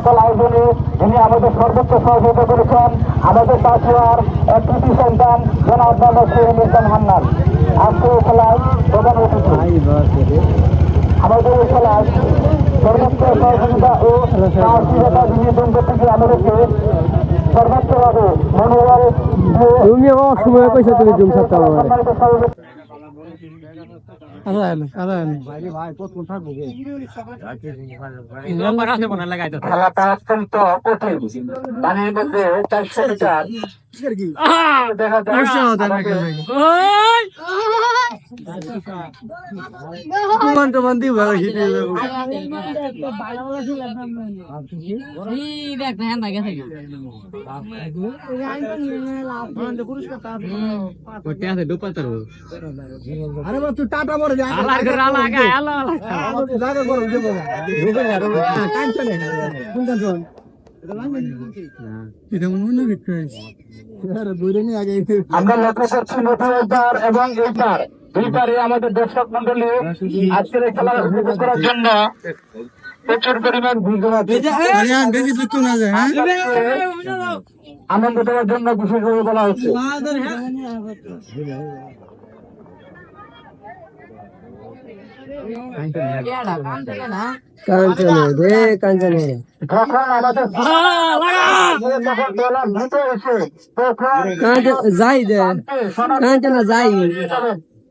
যিনি আমাদের সর্বোচ্চ সহযোগিতা করেছেন আমাদের পাঁচুয়ার এক কৃতি সন্তান জনাব মোহাম্মদ শহীদ ইসলাম হান্নান। আজকে এই খেলায় প্রধান অতিথি। আমাদের এই খেলায় সর্বোচ্চ সহযোগিতা ও সাহসিকতা বিনোদন করতে গিয়ে আমাদেরকে সর্বোচ্চভাবে মনোবল তুমি আমার সময় পয়সা তুমি জুম অত্যন্ত কঠিন পানির মধ্যে চারশো মিটার আরে তুই টাটা বড় যা। জায়গা করো টেনশন আমরা এবং আমাদের করার জন্য আনন্দ দেওয়ার জন্য বিশেষভাবে বলা হচ্ছে কাঞ্চনে রে কাঞ্চনে যখন আমাদের যখন দলের ভিতরে এসে তখন কাঞ্চন যাই দে কাঞ্চনা যাই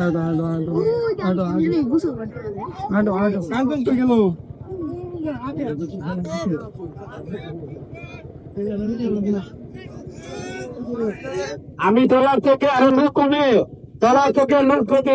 আটো আটো আটো আটো আটো আটো কাঞ্চন তো গেল আমি তলার থেকে আরো লোক কমে তলার থেকে লোক থেকে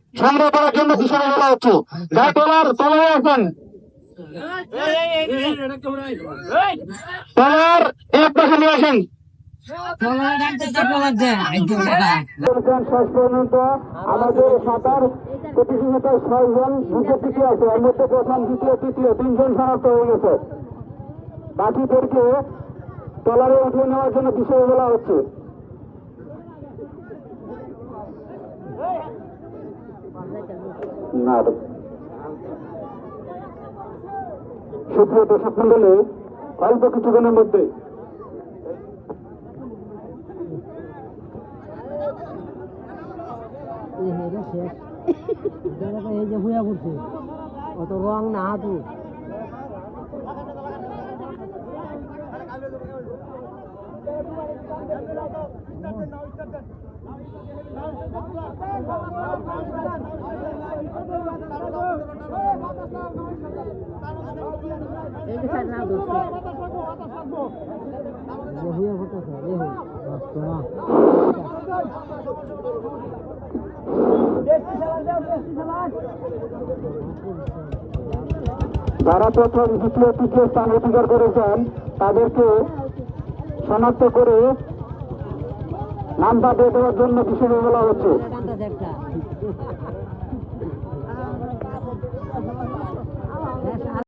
সংগ্রহ করার জন্য পিছনে বলা হচ্ছে? যা তোলার আছেন তোলার এক পাশে নিয়ে আসেন। আমাদের সাঁতার আছে প্রথম দ্বিতীয় তৃতীয় তিনজন হয়ে গেছে বাকিদেরকে ট্রলারে উঠিয়ে নেওয়ার জন্য বিষয় বলা হচ্ছে? না সুপ্রিয় দর্শক মন্ডলী, অল্প কিছুক্ষণের মধ্যে এই যে হুয়া করছে অত রং না হাতু। You. যারা প্রথম দ্বিতীয় তৃতীয় স্থান অধিকার করেছেন তাদেরকে শনাক্ত করে নামটা দিয়ে দেওয়ার জন্য কিছু বলা হচ্ছে।